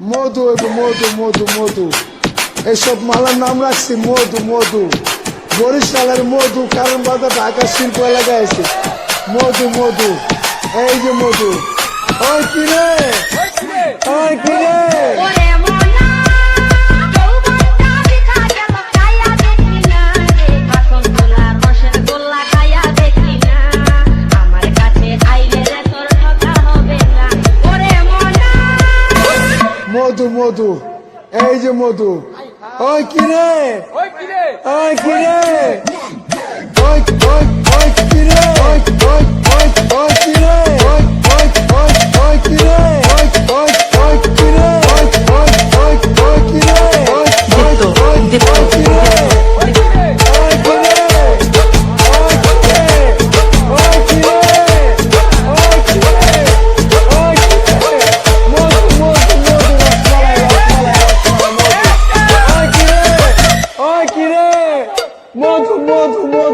মধু এবং মধু মধু মধু। এইসব মালার নাম রাখছি মধু মধু। বরিশালের মধু কারণ বাজার ঢাকা শিল্প এলাকায় আছে। মধু মধু এই যে মধু। ওই কিরে ওই কিরে মধু। এই যে মধু। ওই কিরে? ওই কিরে?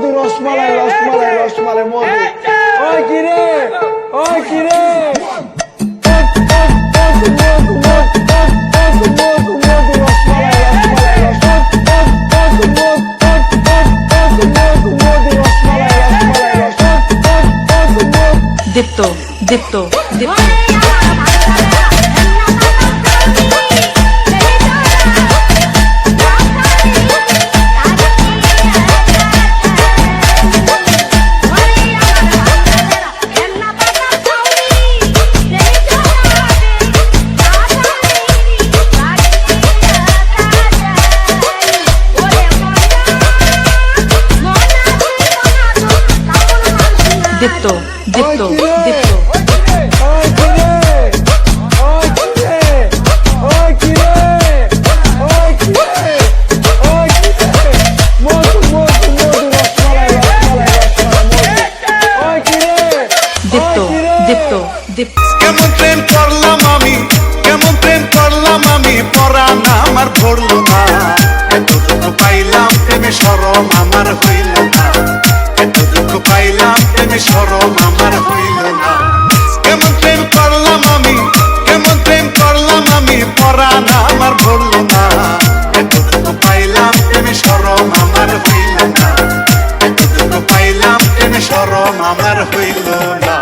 মধু রসমালাই রসমালাই রসমালাই মধু। ওই কিরে ওই কিরে মধু মধু মধু মধু ওই কিরে দীপ্ত। দীপ্ত দীপ্ত কেমন প্রেম করলাম আমি কেমন প্রেম করলাম আমি পরাণ আমার পড়ল না। এতটুকু পাইলাম প্রেমে সরম আমার হইল আমার হইল না। দুটো পাইলাম কেন সরম আমার হইল না।